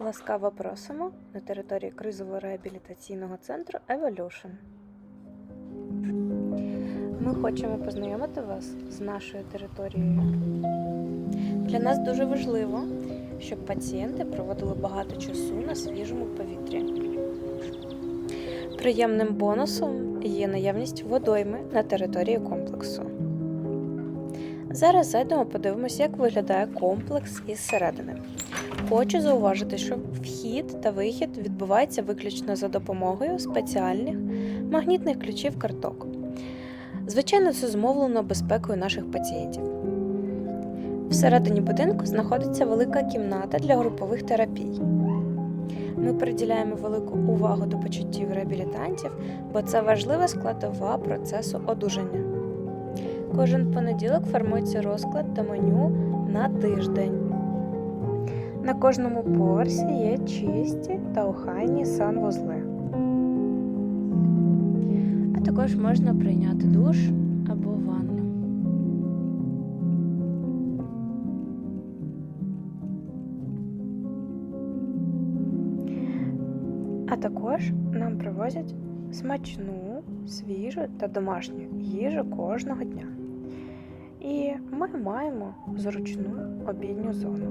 Ласкаво просимо на територію кризово-реабілітаційного центру Evolution. Ми хочемо познайомити вас з нашою територією. Для нас дуже важливо, щоб пацієнти проводили багато часу на свіжому повітрі. Приємним бонусом є наявність водойми на території комплексу. Зараз зайдемо, подивимося, як виглядає комплекс із середини. Хочу зауважити, що вхід та вихід відбувається виключно за допомогою спеціальних магнітних ключів карток. Звичайно, це зумовлено безпекою наших пацієнтів. Всередині будинку знаходиться велика кімната для групових терапій. Ми приділяємо велику увагу до почуттів реабілітантів, бо це важлива складова процесу одужання. Кожен понеділок формується розклад та меню на тиждень. На кожному поверсі є чисті та охайні санвузли. А також можна прийняти душ або ванну. А також нам привозять смачну, свіжу та домашню їжу кожного дня. І ми маємо зручну обідню зону.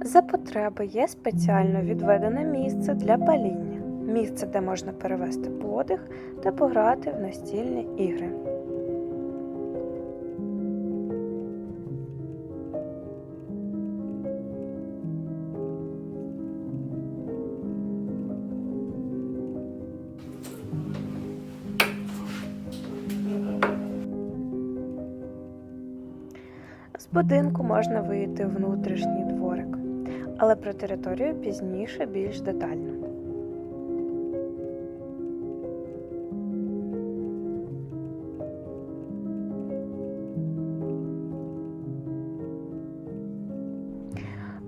За потреби є спеціально відведене місце для паління, місце, де можна перевести подих та пограти в настільні ігри. Будинку можна вийти в внутрішній дворик, але про територію пізніше більш детально.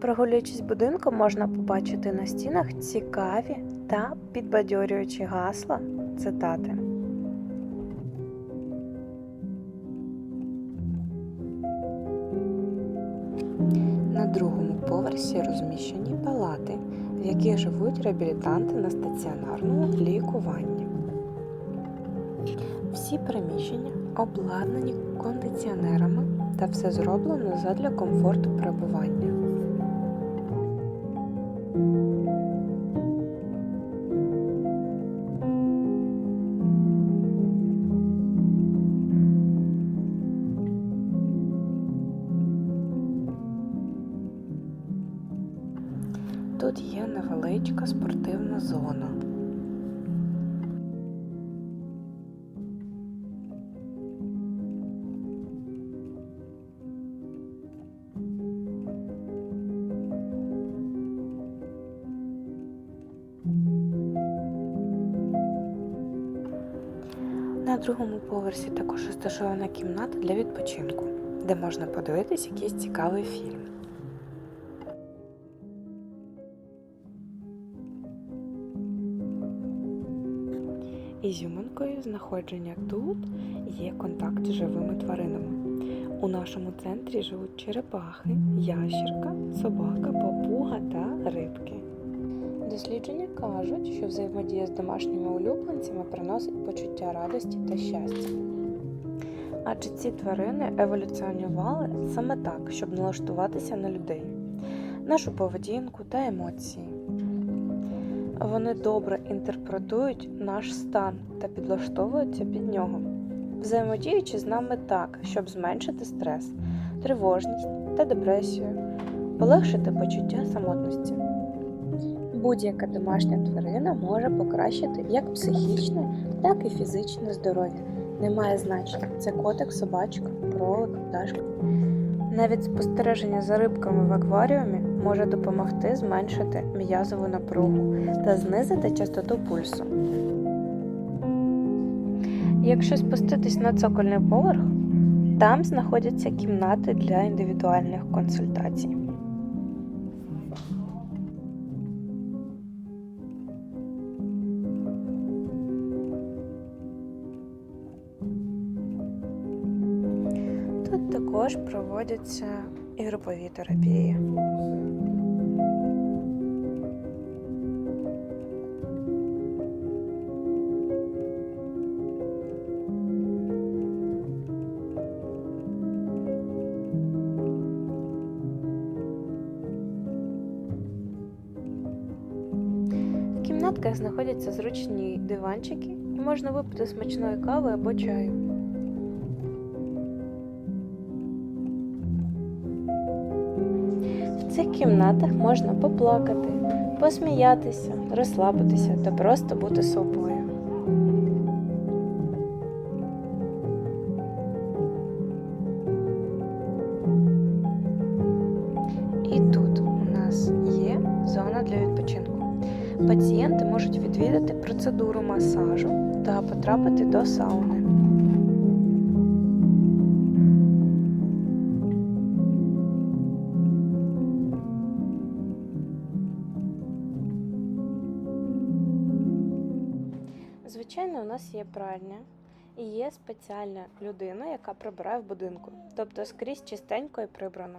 Прогулюючись будинком, можна побачити на стінах цікаві та підбадьорюючі гасла, цитати. Поверсі розміщені палати, в яких живуть реабілітанти на стаціонарному лікуванні. Всі приміщення обладнані кондиціонерами та все зроблено задля комфорту перебування. Тут є невеличка спортивна зона. На другому поверсі також розташована кімната для відпочинку, де можна подивитись якийсь цікавий фільм. Ізюминкою знаходження тут є контакт з живими тваринами. У нашому центрі живуть черепахи, ящерка, собака, папуга та рибки. Дослідження кажуть, що взаємодія з домашніми улюбленцями приносить почуття радості та щастя. Адже ці тварини еволюціонували саме так, щоб налаштуватися на людей, нашу поведінку та емоції. Вони добре інтерпретують наш стан та підлаштовуються під нього, взаємодіючи з нами так, щоб зменшити стрес, тривожність та депресію, полегшити почуття самотності. Будь-яка домашня тварина може покращити як психічне, так і фізичне здоров'я. Немає значення. Це котик, собачка, кролик, пташка. Навіть спостереження за рибками в акваріумі може допомогти зменшити м'язову напругу та знизити частоту пульсу. Якщо спуститись на цокольний поверх, там знаходяться кімнати для індивідуальних консультацій. проводяться і групові терапії. В кімнатках знаходяться зручні диванчики і можна випити смачної кави або чаю. Кімнатах можна поплакати, посміятися, розслабитися та просто бути собою. І тут у нас є зона для відпочинку. Пацієнти можуть відвідати процедуру масажу та потрапити до сауни. Пральня і є спеціальна людина, яка прибирає в будинку. Тобто скрізь чистенько і прибрано.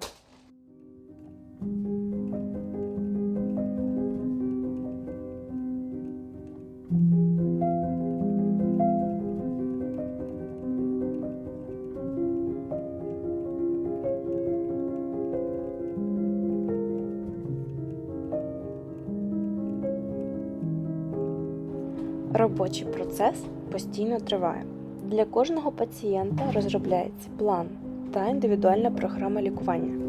Робочий процес постійно триває. Для кожного пацієнта розробляється план та індивідуальна програма лікування.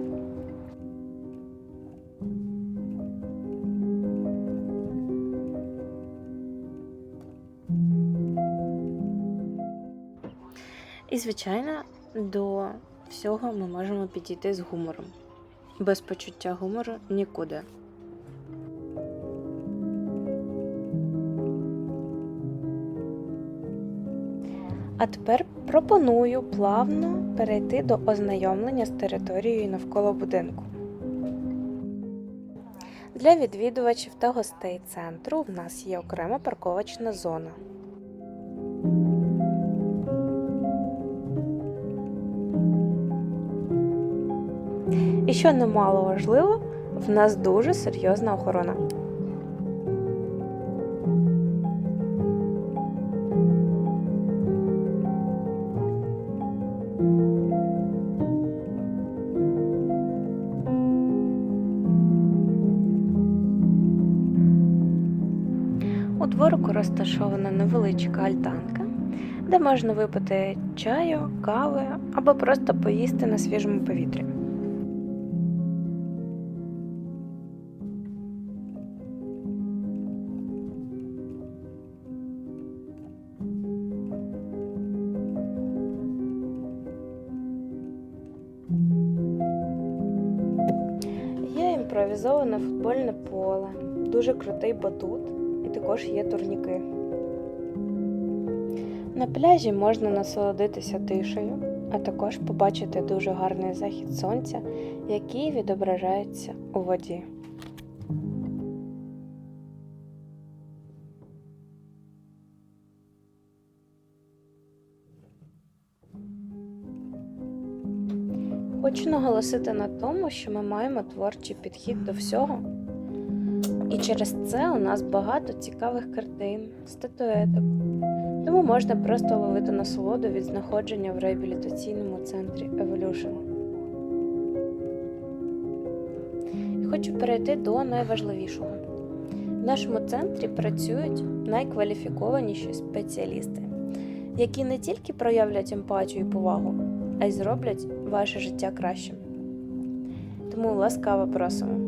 І, звичайно, до всього ми можемо підійти з гумором. Без почуття гумору нікуди. А тепер пропоную плавно перейти до ознайомлення з територією навколо будинку. Для відвідувачів та гостей центру в нас є окрема парковочна зона. І що немало важливо, в нас дуже серйозна охорона. У дворику розташована невеличка альтанка, де можна випити чаю, кави або просто поїсти на свіжому повітрі. Є імпровізоване футбольне поле, дуже крутий батут і також є турніки. На пляжі можна насолодитися тишею, а також побачити дуже гарний захід сонця, який відображається у воді. Хочу наголосити на тому, що ми маємо творчий підхід до всього. І через це у нас багато цікавих картин, статуеток. Тому можна просто ловити насолоду від знаходження в реабілітаційному центрі Evolution. І хочу перейти до найважливішого. В нашому центрі працюють найкваліфікованіші спеціалісти, які не тільки проявлять емпатію і повагу, а й зроблять ваше життя кращим. Тому ласкаво просимо.